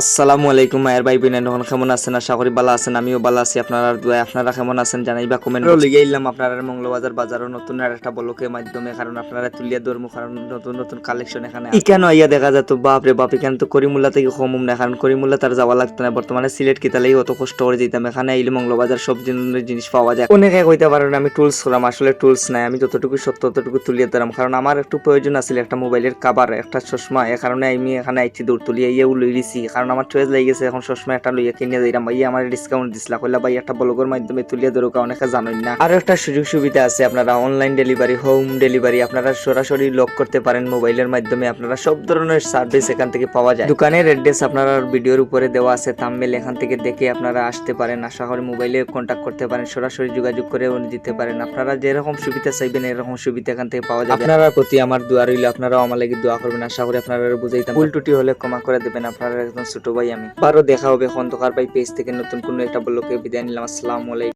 আসসালামু আলাইকুম মায়ের ভাই বোনের নখন কেমন আছেন? আশা করি ভালো আছেন আমিও ভালো আছি। আপনারা দোয়া আপনারা কেমন আছেন জানাইবা কমেন্ট লিগে এলাম আপনারা মঙ্গলবাজার বাজারও নতুন আর একটা বলকের মাধ্যমে কারণ আপনারা তুলিয়া ধর্ম কারণ নতুন নতুন কালেকশন এখানে ইকেন আইয়া দেখা যায় তো বাপ রে বাপ এখানে তো করিমুল্লা থেকে কমুম না কারণ করিমুল্লা তার যাওয়া লাগতো না। বর্তমানে সিলেট কিতালেই অত কষ্ট করে যেতাম এখানে আইলে মঙ্গলবাজার সব জিনিস পাওয়া যায়। অনেকে কইতে পারেন আমি টুলস করলাম আসলে টুলস নাই আমি যতটুকু সত্য ততটুকু তুলিয়ে দিলাম কারণ আমার একটু প্রয়োজন আছিল একটা মোবাইলের কাবার একটা চশমা এ কারণে আমি এখানে আইছি দূর তুলিয়ে ইয়েও লই দিছি কারণ আমার চয়েস লেগে গেছে। এখন সবসময় একটা লইয়া কিনে দিলাম। ভাই আমার ডিসকাউন্ট দিছিলা। কইলা ভাই একটা ব্লগের মাধ্যমে তুলিয়ে ধরো অনেকে জানেন না। আরও একটা সুযোগ সুবিধা আছে। আপনারা অনলাইন ডেলিভারি হোম ডেলিভারি আপনারা সরাসরি লক করতে পারেন মোবাইলের মাধ্যমে। আপনারা সব ধরনের সার্ভিস এখান থেকে পাওয়া যায়। দোকানের অ্যাড্রেস আপনারা ভিডিওর উপরে দেওয়া আছে থাম্বনেল এখান থেকে দেখে আপনারা আসতে পারেন। আশা করি মোবাইলে কন্ট্যাক্ট করতে পারেন। সরাসরি যোগাযোগ করে দিতে পারেন। আপনারা যেরকম সুবিধা চাইবেন, এরকম সুবিধা এখান থেকে পাওয়া যাবে। আপনারা প্রতি আমার দোয়া রইল। আপনারাও আমার লাগি দোয়া করবেন। আশা করি আপনারা বুঝাইতাম। ভুল টুটি হলে ক্ষমা করে দেবেন। আপনারা একদম ছোট ভাই আমি। আবারও দেখা হবে খন্দকার ভাই, পেজ থেকে নতুন কোনো একটা ব্লকে বিদায় নিলাম। আসসালামু আলাইকুম।